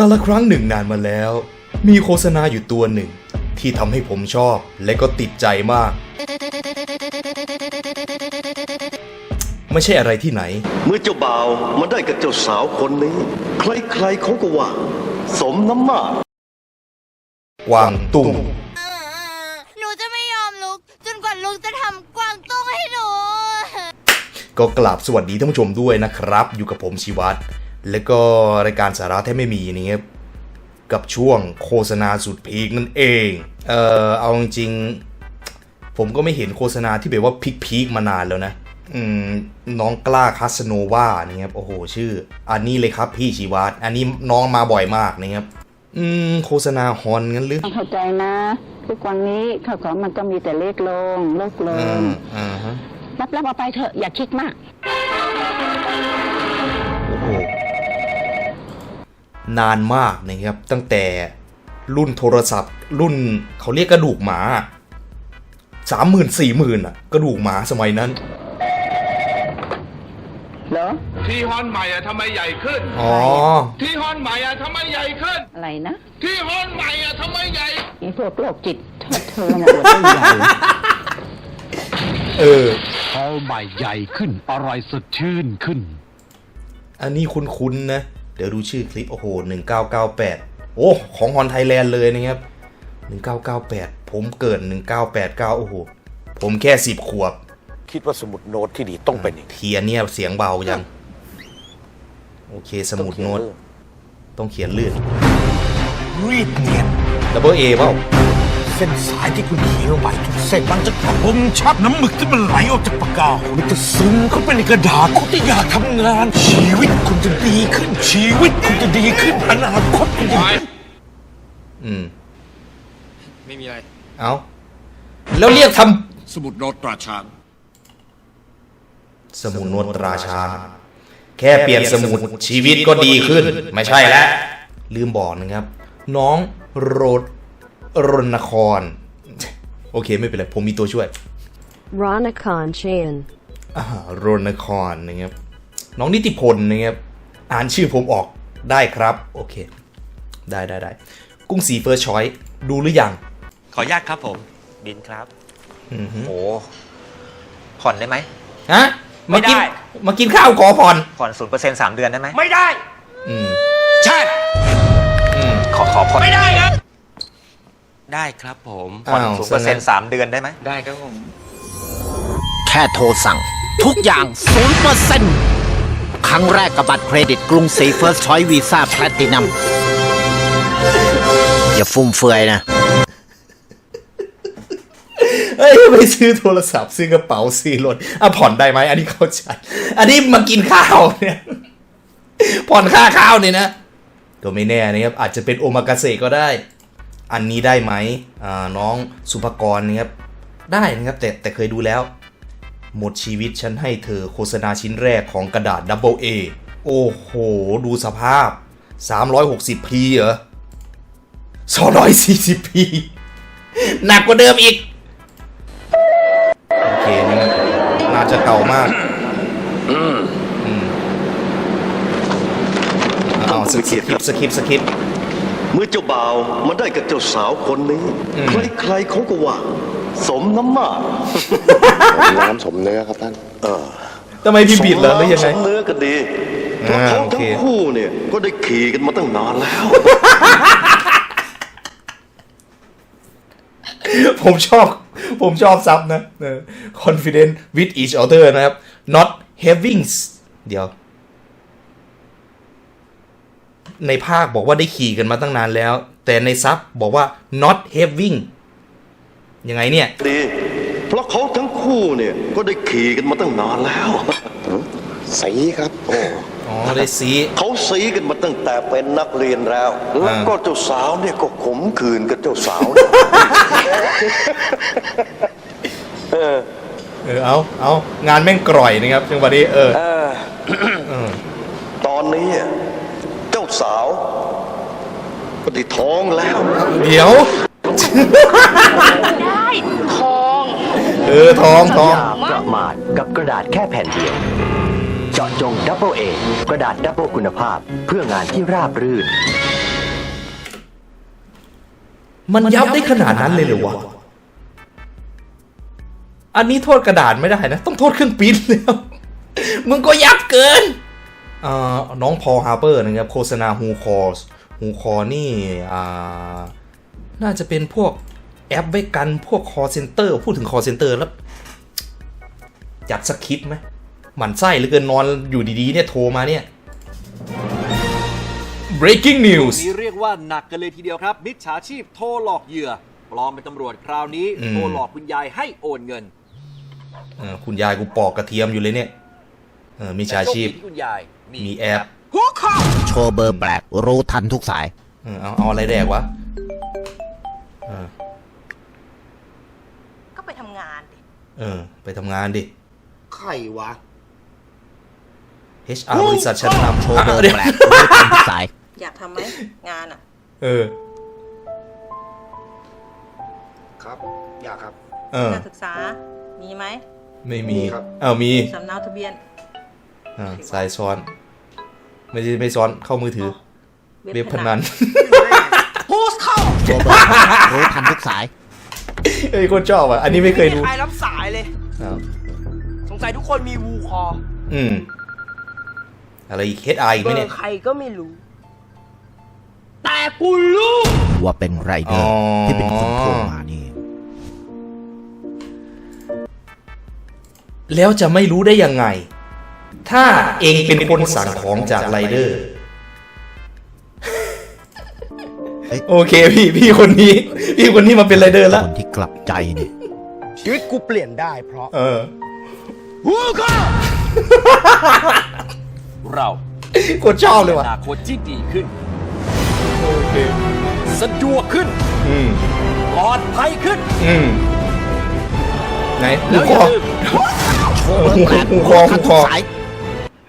กาละครั้งหนึ่งนานมาแล้ว มีโฆษณาอยู่ตัวหนึ่ง ที่ทำให้ผมชอบและก็ติดใจมาก ไม่ใช่อะไรที่ไหน เมื่อเจ้าบ่าวมาได้กับเจ้าสาวคนนี้ ใครๆเขาก็ว่า สมน้ำหน้ากวางตุ้งหนูจะไม่ยอมลุก จนกว่าลุงจะทำกวางตุ้งให้หนู ก็กราบสวัสดีท่านผู้ชมด้วยนะครับ อยู่กับผมชีวัตร และก็รายการสาระแทบไม่มีนี่ครับกับช่วงโฆษณาสุดพีคนั่นเอง เอ่อเอาจริงๆผมก็ไม่เห็นโฆษณาที่แบบว่าพีคๆมานานแล้วนะ อืมน้องกล้าคาสโนวานี่ครับ โอ้โห ชื่อ อันนี้เลยครับพี่ชีวัตรอันนี้น้องมาบ่อยมากนะครับ อืม โฆษณาฮอนงั้นหรือต้องเข้าใจนะ ทุกวันนี้ข้าวของมันก็มีแต่เล็กลงลดลอืงมอ่าฮะรับรับเอาไปเถอะอย่าคิดมาก โอ้โห นานมากนะครับ ตั้งแต่รุ่นโทรศัพท์ รุ่นเขาเรียกกระดูกหมาสามหมื่นสี่หมื่นอะกระดูกหมาสมัยนั้นเหรอที่ฮอนใหม่อะทำไมใหญ่ขึ้น อ๋อ ที่ฮอนใหม่อะทำไมใหญ่ขึ้น อะไรนะ ที่ฮอนใหม่อะทำไมใหญ่นี่พวกโรคจิตเธอเธอน่ะอวดได้ใหญ่เออเขาใหม่ใหญ่ขึ้นอร่อยสดชื่นขึ้น อันนี้คุ้นๆนะ เดี๋ยวดูชื่อคลิปโอ้โห 1998 โอ้ของฮอนไทยแลนด์เลยนะครับ 1998 ผมเกิด 1989 โอ้โห ผมแค่ 10 ขวบ คิดว่าสมุดโน้ตที่ดีต้องเป็นอย่างนี้เทียนเนี่ยเสียงเบายัง โอเคสมุดโน้ต ต้องเขียนลื่นรีดเนียนดับเบิลเอเปล่า เส้นสายที่คุณเขียนลงไปทุกเส้นมันจะคมชัดน้ำหมึกที่มันไหลออกจากปากกามันจะซึมเข้าไปในกระดาษคุณจะอยากทำงาน ชีวิตคุณจะดีขึ้น ชีวิตคุณจะดีขึ้นอนาคตคุณจะดีอืม ไม่มีอะไร เอาแล้วเรียกทสมุดโนตตราช้างำสมุดโนตราช้างแค่เปลี่ยนสมุดชีวิตก็ดีขึ้น ไม่ใช่แล้วลืมบอกนะครับ น้องโรด รณคร โอเคไม่เป็นไร ผมมีตัวช่วย Ronicon Chan. อ่ารณครนะครับ น้องนิติพลนะครับ อ่านชื่อผมออกได้ครับ โอเค ได้ได้ได้ กุ้งสีเฟิร์สชอย ดูหรือยัง ขออนุญาตครับผม บินครับอือฮึโอ้ผ่อนได้ไหม ฮะมากินไม่ได้มากินข้าวขอผ่อนผ่อนศูนย์เปอร์เซ็นต์สามเดือนได้ไหมไม่ได้ อืมใช่ อืมขอขอผ่อนไม่ได้ครับ ได้ครับผมอ้าวผ่อนศูนย์เปอร์เซ็นต์สามเดือนได้ไหม ได้ครับผม แค่โทรสั่ง ทุกอย่าง 0%ครั้งแรกกับบัตรเครดิตกรุงศรีเฟิร์สชอยวีซ่าแพลตินัมอย่าฟุ่มเฟือยนะ เอ้ยไปซื้อโทรศัพท์ซื้อกระเป๋าซื้อรถอะผ่อนได้ไหมอันนี้เข้าใจ อันนี้มากินข้าวเนี่ย ผ่อนค่าข้าวเนี่ยนะก็ไม่แน่นะครับอาจจะเป็นโอมากาเสะก็ได้ อันนี้ได้ไหมอ่าน้องสุภกรนะครับได้นะครับแต่แต่เคยดูแล้ว หมดชีวิตฉันให้เธอโฆษณาชิ้นแรกของกระดาษ Double A โอ้โห ดูสภาพ 360p เหรอ 240p หนักกว่าเดิมอีก โอเคนะครับน่าจะเก่ามากอืมเอาสคริปต์สคริปต์สคริปต์ เมื่อเจ้าบ่าวมาได้กับเจ้าสาวคนนี้ ใครๆเขาก็ว่า สมน้ำหน้าน้ำสมเนื้อครับท่านทำไมพี่บิดเหรอหรือยังไงสมเนื้อกันดีเพราะอ่าเขาโอทั้เคงคู่เนี่ยก็ได้ขี่กันมาตั้งนานแล้ว ผมชอบ ผมชอบซับนะเออ confident with each other นะครับ not having เดี๋ยว ในภาคบอกว่าได้ขี่กันมาตั้งนานแล้ว แต่ในซับบอกว่า not having ยังไงเนี่ย ดี เพราะเขาทั้งคู่เนี่ยก็ได้ขี่กันมาตั้งนานแล้ว สีครับ โอ้ อ๋อ ได้สีเขาสีกันมาตั้งแต่เป็นนักเรียนแล้ว แล้วก็เจ้าสาวเนี่ยก็ขมขืนกับเจ้าสาวเออ เอา เอา งานแม่งกร่อยนะครับจังหวะนี้ เออตอนนี้เจ้าสาว ก็ได้ท้องแล้ว เดี๋ยว ได้ทองเออท้องท้องประมาทกับกระดาษแค่แผ่นเดียว เจาะจงดับเบิลเอกระดาษดับเบิลคุณภาพ เพื่องานที่ราบรื่น มันยับได้ขนาดนั้นเลยเหรอวะ อันนี้โทษกระดาษไม่ได้นะ ต้องโทษเครื่องปริ้นแล้ว มึงก็ยับเกินอ่าน้องพอลฮาร์เปอร์นะครับ โฆษณาฮูคอร์ ฮูคอร์นี่อ่าน่าจะเป็นพวกแอปไว้กันพวกคอเซ c นเตอร์พูดถึงคอเซ c นเตอร์แล้ว จัดสคริปต์ไหมหมันไส้เหลือเกินนอนอยู่ดีๆเนี่ยโทรมาเนี่ย breaking news นี้เรียกว่าหนักกันเลยทีเดียวครับ มิจฉาชีพโทรหลอกเหยื่อปลอมเป็นตำรวจคราวนี้อืมโทรหลอกคุณยายให้โอนเงินเออคุณยายกูปอกกระเทียมอยู่เลยเนี่ยเออมีชาชีพแต่โคดีที่คุณยายมีแอปโช ว์เบอร์แปลกรู้ทันทุกสาย เออเอาเอาอะไรแดกวะเออก็ไปทำงานดิ เออ ไปทำงานดิ ใครวะ HR บริษัทชั้นนำโชว์เบอร์ะดี๋ยวแปลกรู้ทันทุกสาย อยากทำไหมงานอะ เออ ครับ อยากครับ เออ การศึกษา มีไหมไม่มีครับ เออมีสำเนาทะเบียน อ่าสายซ้อน ไม่ใช่ไม่ซ้อนเข้ามือถือ เว็บพนันโชว์เบอร์แปลกรู้ทันทุกสายเอ้ยคนชอบอะ อันนี้ไม่เคยดูใครรับสายเลยอ้าวสงสัยทุกคนมีวูคอ อืม อะไรอีก HR อีกไหเบมอเนี่ยร์ใครก็ไม่รู้ แต่กูรู้ว่าเป็นไรเดอร์อ๋อที่เป็นคนโทรมานี่ แล้วจะไม่รู้ได้ยังไง ถ้าเองเป็นคนสั่งของจากไรเดอร์เอ้ยโอเคพี่พี่คนนี้ พี่คนนี้มาเป็นไรเดอร์แล้วคนที่กลับใจเนี่ย ชีวิตกูเปลี่ยนได้เพราะเออเราโคตรชอบเลยอว่ะนาคตที่ดีขึ้น โอเคสะดวกขึ้นอืมปลอดภัยขึ้นอืมไหนหูแล้วคอย่าอลืมโชว์เบอร์แปลกหูรู้คอทัหูนคทุอกสาย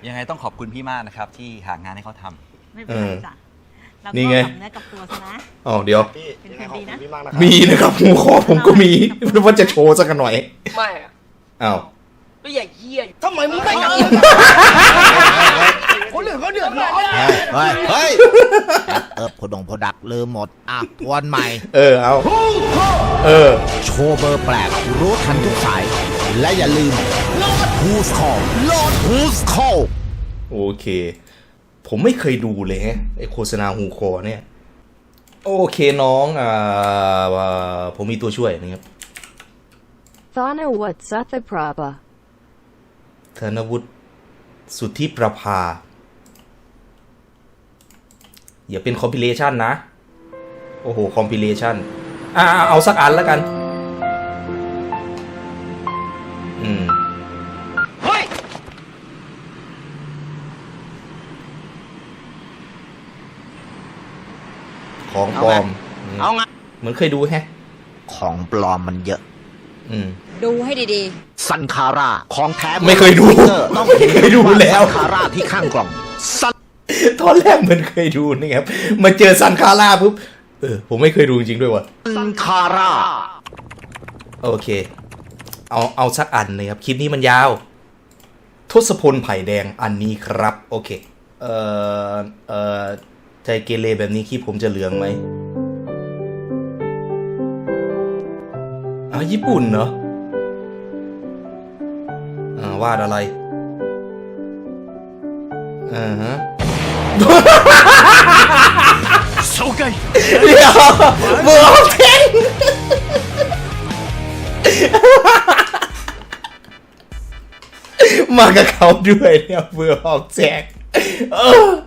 ยังไงต้องขอบคุณพี่มากนะครับ ที่หางานให้เขาทำ ไม่เป็นไรจ้ะเรานี่ก็ไงทำเนื้อกับตัวซะนะ อ๋อเดี๋ยว พี่เป็นยังไงคนขอบดีคุนะ ณพี่มากนะครับมีนะครับหูคอผมก็มีไม่ว่าจะโชว์สักหน่อยไม่อะอ้าวก็อย่าเฮียทำไมมึงไม่กับคนอื่นเขาเดือดร้อนเฮ้ยเฮ้ยเออโพดงโพดักลืมหมด อะทวนใหม่ เออเอาเออ โชว์เบอร์แปลกรู้ทันทุกสาย และอย่าลืม Who's Call โหลด Who's Call โอเค ผมไม่เคยดูเลยฮะไอโฆษณาหูคอเนี่ย โอเคน้องอ่าอ่าผมมีตัวช่วยนะครับ Thana what Satha Prabha. ธนวุฒิสุทธิประภา อย่าเป็นคอมพิเลชันนะ โอ้โห คอมพิเลชันอ่าเอาสักอันแล้วกัน ของปลอม เอาไงเหมือนเคยดูแฮะ ของปลอมมันเยอะ อืม ดูให้ดีซันคาร่าของแท้ไม่เคยดูต้องไม่เคยดูแล้ว ซันคาร่าที่ข้างกล่องซันตอนแรกเหมือนเคยดูนะครับ มาเจอซันคาร่าปุ๊บ เออ ผมไม่เคยดูจริงๆด้วยว่ะคาร่าโอเค เอาเอาสักอันเลยครับ คลิปนี้มันยาว ทศพลไผ่แดงอันนี้ครับ โอเค เอ่อ เอ่อ ใจเกเรแบบนี้คลิปผมจะเหลืองไหมอ่าญี่ปุ่นเหรออ่าวาดอะไรอ่าฮะโซไกเดี๋ยวมือออกเทงมากับเขาด้วยเนี่ยมือออกแจกเออ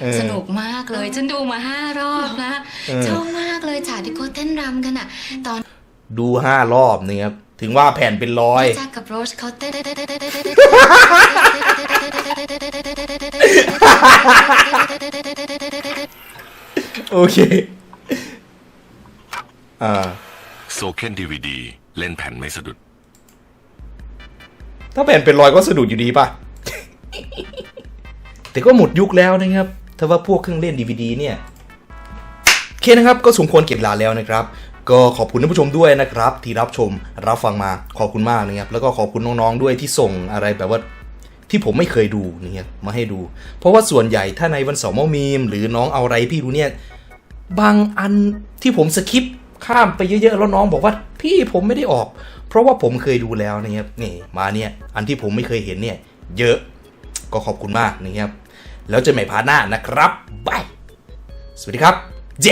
เออสนุกมากเลย ฉันดูมาห้ารอบนะเออ ชอบมากเลยฉากที่เขาเต้นรำกันอะ ตอนดูห้ารอบนะครับถึงว่าแผ่นเป็นร้อย แจ็คกับโรสเขาเต้นโอเค อ่า โซเคนดีวีดีเล่นแผ่นไม่สะดุด ถ้าแผ่นเป็นรอยก็สะดุดอยู่ดีป่ะ แต่ก็หมดยุคแล้วนะครับ ถ้าว่าพวกเครื่องเล่น DVD เนี่ยโอเคนะครับก็สมควรเก็บลาแล้วนะครับ ก็ขอบคุณท่านผู้ชมด้วยนะครับ ที่รับชมรับฟังมาขอบคุณมากนะครับแล้วก็ขอบคุณน้องๆด้วยที่ส่งอะไรแบบว่าที่ผมไม่เคยดูเนี่ยมาให้ดู เพราะว่าส่วนใหญ่ถ้าในวันเสาร์มอมีม หรือน้องเอาอะไรพี่ดูเนี่ยบางอันที่ผมสคิปข้ามไปเยอะๆแล้วน้องบอกว่าพี่ผมไม่ได้ออก เพราะว่าผมเคยดูแล้วนะครับนี่มาเนี่ยอันที่ผมไม่เคยเห็นเนี่ยเยอะก็ขอบคุณมากนะครับ แล้วเจอกันใหม่พาร์ทหน้านะครับบายสวัสดีครับ เจ